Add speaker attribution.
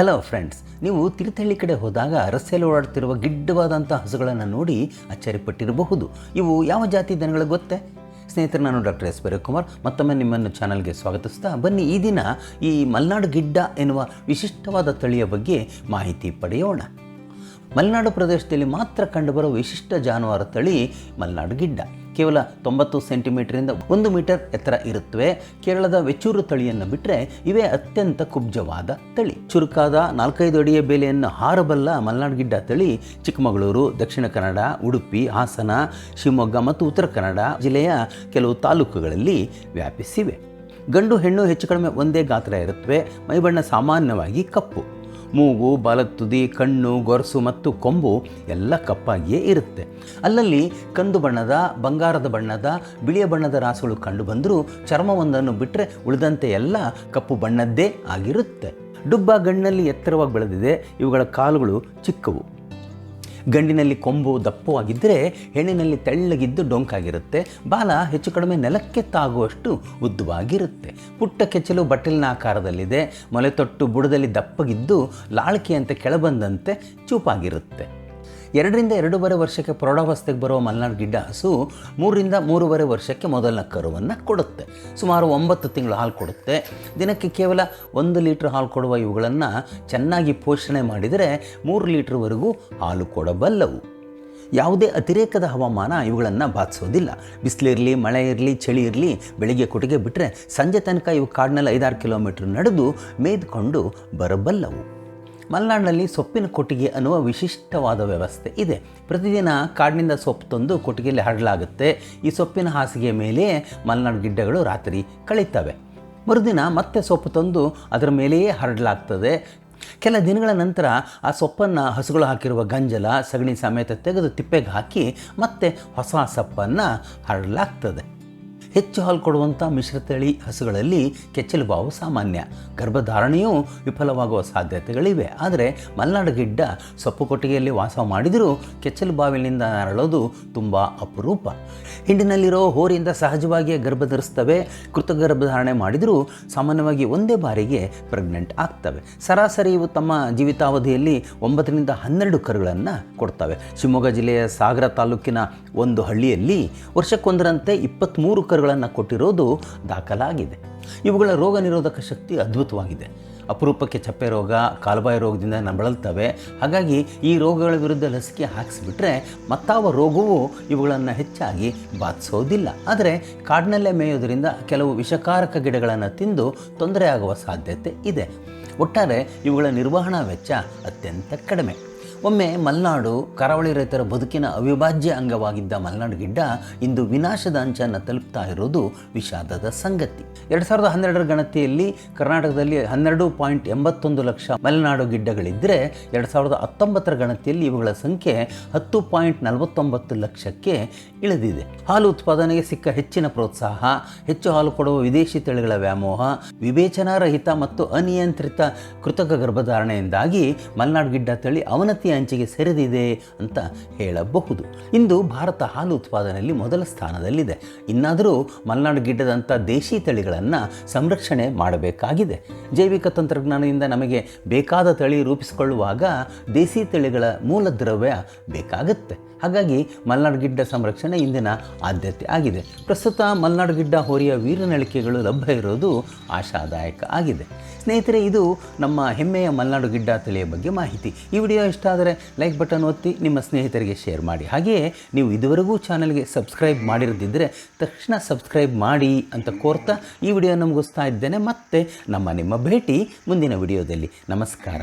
Speaker 1: Hello friends ನೀವು ತೀರ್ಥಹಳ್ಳಿ ಕಡೆ ಹೋದಾಗ ರಸ್ತೆಯಲ್ಲಿ ಓಡಾಡ್ತಿರುವ ಗಿಡ್ಡವಾದಂಥ ಹಸುಗಳನ್ನು ನೋಡಿ ಅಚ್ಚರಿಪಟ್ಟಿರಬಹುದು ಇವು ಯಾವ ಜಾತಿ ದನಗಳು ಗೊತ್ತೇ? ಸ್ನೇಹಿತರೆ, ನಾನು ಡಾಕ್ಟರ್ ಎಸ್ ಕುಮಾರ್ ಮತ್ತೊಮ್ಮೆ ನಿಮ್ಮನ್ನು ಚಾನಲ್ಗೆ ಸ್ವಾಗತಿಸ್ತಾ ಬನ್ನಿ. ಈ ದಿನ ಈ ಮಲೆನಾಡು ಗಿಡ್ಡ ಎನ್ನುವ ವಿಶಿಷ್ಟವಾದ ತಳಿಯ ಬಗ್ಗೆ ಮಾಹಿತಿ ಪಡೆಯೋಣ. ಮಲೆನಾಡು ಪ್ರದೇಶದಲ್ಲಿ ಮಾತ್ರ ಕಂಡುಬರುವ ವಿಶಿಷ್ಟ ಜಾನುವಾರು ತಳಿ ಮಲೆನಾಡು ಗಿಡ್ಡ. ಕೇವಲ ತೊಂಬತ್ತು ಸೆಂಟಿಮೀಟರಿಂದ ಒಂದು ಮೀಟರ್ ಎತ್ತರ ಇರುತ್ತವೆ. ಕೇರಳದ ವೆಚ್ಚೂರು ತಳಿಯನ್ನು ಬಿಟ್ಟರೆ ಇವೇ ಅತ್ಯಂತ ಕುಬ್ಜವಾದ ತಳಿ. ಚುರುಕಾದ ನಾಲ್ಕೈದು ಅಡಿಯ ಬೆಲೆಯನ್ನು ಹಾರಬಲ್ಲ ಮಲೆನಾಡು ಗಿಡ್ಡ ತಳಿ ಚಿಕ್ಕಮಗಳೂರು, ದಕ್ಷಿಣ ಕನ್ನಡ, ಉಡುಪಿ, ಹಾಸನ, ಶಿವಮೊಗ್ಗ ಮತ್ತು ಉತ್ತರ ಕನ್ನಡ ಜಿಲ್ಲೆಯ ಕೆಲವು ತಾಲೂಕುಗಳಲ್ಲಿ ವ್ಯಾಪಿಸಿವೆ. ಗಂಡು ಹೆಣ್ಣು ಹೆಚ್ಚು ಕಡಿಮೆ ಒಂದೇ ಗಾತ್ರ ಇರುತ್ತವೆ. ಮೈಬಣ್ಣ ಸಾಮಾನ್ಯವಾಗಿ ಕಪ್ಪು. ಮೂಗು, ಬಲತುದಿ, ಕಣ್ಣು, ಗೊರಸು ಮತ್ತು ಕೊಂಬು ಎಲ್ಲ ಕಪ್ಪಾಗಿಯೇ ಇರುತ್ತೆ. ಅಲ್ಲಲ್ಲಿ ಕಂದು ಬಣ್ಣದ, ಬಂಗಾರದ ಬಣ್ಣದ, ಬಿಳಿಯ ಬಣ್ಣದ ರಾಸುಗಳು ಕಂಡು ಬಂದರೂ ಚರ್ಮವೊಂದನ್ನು ಬಿಟ್ಟರೆ ಉಳಿದಂತೆ ಎಲ್ಲ ಕಪ್ಪು ಬಣ್ಣದ್ದೇ ಆಗಿರುತ್ತೆ. ಡುಬ್ಬ ಗಣ್ಣಲ್ಲಿ ಎತ್ತರವಾಗಿ ಬೆಳೆದಿದೆ, ಇವುಗಳ ಕಾಲುಗಳು ಚಿಕ್ಕವು. ಗಂಡಿನಲ್ಲಿ ಕೊಂಬು ದಪ್ಪವಾಗಿದ್ದರೆ ಹೆಣ್ಣಿನಲ್ಲಿ ತೆಳ್ಳಗಿದ್ದು ಡೊಂಕಾಗಿರುತ್ತೆ. ಬಾಲ ಹೆಚ್ಚು ಕಡಿಮೆ ನೆಲಕ್ಕೆ ತಾಗುವಷ್ಟು ಉದ್ದವಾಗಿರುತ್ತೆ. ಪುಟ್ಟ ಕೆಚ್ಚಲು ಬಟ್ಟಲಿನ ಆಕಾರದಲ್ಲಿದೆ. ಮೊಲೆತೊಟ್ಟು ಬುಡದಲ್ಲಿ ದಪ್ಪಗಿದ್ದು ಲಾಳಿಕೆಯಂತೆ ಕೆಳಬಂದಂತೆ ಚೂಪಾಗಿರುತ್ತೆ. ಎರಡರಿಂದ ಎರಡೂವರೆ ವರ್ಷಕ್ಕೆ ಪ್ರೌಢಾವಸ್ಥೆಗೆ ಬರುವ ಮಲ್ನಾಡು ಗಿಡ್ಡ ಹಸು ಮೂರರಿಂದ ಮೂರುವರೆ ವರ್ಷಕ್ಕೆ ಮೊದಲನ ಕರುವನ್ನು ಕೊಡುತ್ತೆ. ಸುಮಾರು ಒಂಬತ್ತು ತಿಂಗಳು ಹಾಲು ಕೊಡುತ್ತೆ. ದಿನಕ್ಕೆ ಕೇವಲ ಒಂದು ಲೀಟ್ರ್ ಹಾಲು ಕೊಡುವ ಇವುಗಳನ್ನು ಚೆನ್ನಾಗಿ ಪೋಷಣೆ ಮಾಡಿದರೆ ಮೂರು ಲೀಟ್ರ್ವರೆಗೂ ಹಾಲು ಕೊಡಬಲ್ಲವು. ಯಾವುದೇ ಅತಿರೇಕದ ಹವಾಮಾನ ಇವುಗಳನ್ನು ಬಾಧಿಸೋದಿಲ್ಲ. ಬಿಸಿಲಿರಲಿ ಮಳೆ ಇರಲಿ, ಚಳಿ ಇರಲಿ, ಬೆಳಿಗ್ಗೆ ಕೊಟ್ಟಿಗೆ ಬಿಟ್ಟರೆ ಸಂಜೆ ತನಕ ಇವು ಕಾಡಿನಲ್ಲಿ ಐದಾರು ಕಿಲೋಮೀಟ್ರ್ ನಡೆದು ಮೇಯ್ದುಕೊಂಡು ಬರಬಲ್ಲವು. ಮಲೆನಾಡಿನಲ್ಲಿ ಸೊಪ್ಪಿನ ಕೊಟ್ಟಿಗೆ ಅನ್ನುವ ವಿಶಿಷ್ಟವಾದ ವ್ಯವಸ್ಥೆ ಇದೆ. ಪ್ರತಿದಿನ ಕಾಡಿನಿಂದ ಸೊಪ್ಪು ತಂದು ಕೊಟ್ಟಿಗೆಯಲ್ಲಿ ಹರಡಲಾಗುತ್ತೆ. ಈ ಸೊಪ್ಪಿನ ಹಾಸಿಗೆ ಮೇಲೆ ಮಲೆನಾಡು ಗಿಡ್ಡಗಳು ರಾತ್ರಿ ಕಳೀತವೆ. ಮರುದಿನ ಮತ್ತೆ ಸೊಪ್ಪು ತಂದು ಅದರ ಮೇಲೆಯೇ ಹರಡಲಾಗ್ತದೆ. ಕೆಲ ದಿನಗಳ ನಂತರ ಆ ಸೊಪ್ಪನ್ನು ಹಸುಗಳು ಹಾಕಿರುವ ಗಂಜಲ, ಸಗಣಿ ಸಮೇತ ತೆಗೆದು ತಿಪ್ಪೆಗೆ ಹಾಕಿ ಮತ್ತೆ ಹೊಸ ಸೊಪ್ಪನ್ನು ಹರಡಲಾಗ್ತದೆ. ಹೆಚ್ಚು ಹಾಲು ಕೊಡುವಂಥ ಮಿಶ್ರತಳಿ ಹಸುಗಳಲ್ಲಿ ಕೆಚ್ಚಲು ಬಾವು ಸಾಮಾನ್ಯ. ಗರ್ಭಧಾರಣೆಯೂ ವಿಫಲವಾಗುವ ಸಾಧ್ಯತೆಗಳಿವೆ. ಆದರೆ ಮಲೆನಾಡು ಗಿಡ್ಡ ಸೊಪ್ಪು ಕೊಟ್ಟಿಗೆಯಲ್ಲಿ ವಾಸ ಮಾಡಿದರೂ ಕೆಚ್ಚಲು ಬಾವಿನಿಂದ ನರಳೋದು ತುಂಬ ಅಪರೂಪ. ಹಿಂಡಿನಲ್ಲಿರೋ ಹೋರಿಯಿಂದ ಸಹಜವಾಗಿಯೇ ಗರ್ಭ ಧರಿಸ್ತವೆ. ಕೃತ ಗರ್ಭಧಾರಣೆ ಮಾಡಿದರೂ ಸಾಮಾನ್ಯವಾಗಿ ಒಂದೇ ಬಾರಿಗೆ ಪ್ರೆಗ್ನೆಂಟ್ ಆಗ್ತವೆ. ಸರಾಸರಿ ಇವು ತಮ್ಮ ಜೀವಿತಾವಧಿಯಲ್ಲಿ ಒಂಬತ್ತರಿಂದ ಹನ್ನೆರಡು ಕರುಗಳನ್ನು ಕೊಡ್ತವೆ. ಶಿವಮೊಗ್ಗ ಜಿಲ್ಲೆಯ ಸಾಗರ ತಾಲೂಕಿನ ಒಂದು ಹಳ್ಳಿಯಲ್ಲಿ ವರ್ಷಕ್ಕೊಂದರಂತೆ ಇಪ್ಪತ್ತ್ಮೂರು ಕರುಗಳನ್ನು ಕೊಟ್ಟಿರೋದು ದಾಖಲಾಗಿದೆ. ಇವುಗಳ ರೋಗ ನಿರೋಧಕ ಶಕ್ತಿ ಅದ್ಭುತವಾಗಿದೆ. ಅಪರೂಪಕ್ಕೆ ಚಪ್ಪೆ ರೋಗ, ಕಾಲುಬಾಯಿ ರೋಗದಿಂದ ನಬಳಲ್ತವೆ ಹಾಗಾಗಿ ಈ ರೋಗಗಳ ವಿರುದ್ಧ ಲಸಿಕೆ ಹಾಕಿಸ್ಬಿಟ್ರೆ ಮತ್ತಾವ ರೋಗವೂ ಇವುಗಳನ್ನು ಹೆಚ್ಚಾಗಿ ಬಾಧಿಸೋದಿಲ್ಲ. ಆದರೆ ಕಾಡಿನಲ್ಲೇ ಮೇಯೋದರಿಂದ ಕೆಲವು ವಿಷಕಾರಕ ಗಿಡಗಳನ್ನು ತಿಂದು ತೊಂದರೆ ಆಗುವ ಸಾಧ್ಯತೆ ಇದೆ. ಒಟ್ಟಾರೆ ಇವುಗಳ ನಿರ್ವಹಣಾ ವೆಚ್ಚ ಅತ್ಯಂತ ಕಡಿಮೆ. ಒಮ್ಮೆ ಮಲೆನಾಡು ಕರಾವಳಿ ರೈತರ ಬದುಕಿನ ಅವಿಭಾಜ್ಯ ಅಂಗವಾಗಿದ್ದ ಮಲೆನಾಡು ಗಿಡ್ಡ ಇಂದು ವಿನಾಶದ ಅಂಚನ್ನು ತಲುಪ್ತಾ ಇರೋದು ವಿಷಾದದ ಸಂಗತಿ. ಎರಡು ಸಾವಿರದ ಹನ್ನೆರಡರ ಗಣತಿಯಲ್ಲಿ ಕರ್ನಾಟಕದಲ್ಲಿ ಹನ್ನೆರಡು ಪಾಯಿಂಟ್ ಎಂಬತ್ತೊಂದು ಲಕ್ಷ ಮಲೆನಾಡು ಗಿಡ್ಡಗಳಿದ್ದರೆ ಎರಡು ಸಾವಿರದ ಹತ್ತೊಂಬತ್ತರ ಗಣತಿಯಲ್ಲಿ ಇವುಗಳ ಸಂಖ್ಯೆ ಹತ್ತು ಪಾಯಿಂಟ್ ನಲವತ್ತೊಂಬತ್ತು ಲಕ್ಷಕ್ಕೆ ಇಳಿದಿದೆ. ಹಾಲು ಉತ್ಪಾದನೆಗೆ ಸಿಕ್ಕ ಹೆಚ್ಚಿನ ಪ್ರೋತ್ಸಾಹ, ಹೆಚ್ಚು ಹಾಲು ಕೊಡುವ ವಿದೇಶಿ ತಳಿಗಳ ವ್ಯಾಮೋಹ, ವಿವೇಚನಾರಹಿತ ಮತ್ತು ಅನಿಯಂತ್ರಿತ ಕೃತಕ ಗರ್ಭಧಾರಣೆಯಿಂದಾಗಿ ಮಲೆನಾಡು ಗಿಡ್ಡ ತಳಿ ಅವನತಿ ಅಂಚಿಗೆ ಸೆರೆದಿದೆ ಅಂತ ಹೇಳಬಹುದು. ಇಂದು ಭಾರತ ಹಾಲು ಉತ್ಪಾದನೆಯಲ್ಲಿ ಮೊದಲ ಸ್ಥಾನದಲ್ಲಿದೆ. ಇನ್ನಾದರೂ ಮಲೆನಾಡು ಗಿಡ್ಡದಂಥ ದೇಶಿ ತಳಿಗಳನ್ನು ಸಂರಕ್ಷಣೆ ಮಾಡಬೇಕಾಗಿದೆ. ಜೈವಿಕ ತಂತ್ರಜ್ಞಾನದಿಂದ ನಮಗೆ ಬೇಕಾದ ತಳಿ ರೂಪಿಸಿಕೊಳ್ಳುವಾಗ ದೇಸಿ ತಳಿಗಳ ಮೂಲ ದ್ರವ್ಯ ಬೇಕಾಗುತ್ತೆ. ಹಾಗಾಗಿ ಮಲೆನಾಡು ಗಿಡ್ಡ ಸಂರಕ್ಷಣೆ ಇಂದಿನ ಆದ್ಯತೆ ಆಗಿದೆ. ಪ್ರಸ್ತುತ ಮಲೆನಾಡು ಗಿಡ್ಡ ಹೋರಿಯ ವೀರನಳಿಕೆಗಳು ಲಭ್ಯ ಇರೋದು ಆಶಾದಾಯಕ ಆಗಿದೆ. ಸ್ನೇಹಿತರೆ, ಇದು ನಮ್ಮ ಹೆಮ್ಮೆಯ ಮಲೆನಾಡು ಗಿಡ್ಡ ತಳಿಯ ಬಗ್ಗೆ ಮಾಹಿತಿ. ಈ ವಿಡಿಯೋ ಇಷ್ಟ ಆದರೆ ಲೈಕ್ ಬಟನ್ ಒತ್ತಿ ನಿಮ್ಮ ಸ್ನೇಹಿತರಿಗೆ ಶೇರ್ ಮಾಡಿ. ಹಾಗೆಯೇ ನೀವು ಇದುವರೆಗೂ ಚಾನಲ್ಗೆ ಸಬ್ಸ್ಕ್ರೈಬ್ ಮಾಡಿರದಿದ್ದರೆ ತಕ್ಷಣ ಸಬ್ಸ್ಕ್ರೈಬ್ ಮಾಡಿ ಅಂತ ಕೋರ್ತಾ ಈ ವಿಡಿಯೋ ಮುಗಿಸ್ತಾ ಇದ್ದೇನೆ. ಮತ್ತೆ ನಮ್ಮ ನಿಮ್ಮ ಭೇಟಿ ಮುಂದಿನ ವಿಡಿಯೋದಲ್ಲಿ ನಮಸ್ಕಾರ.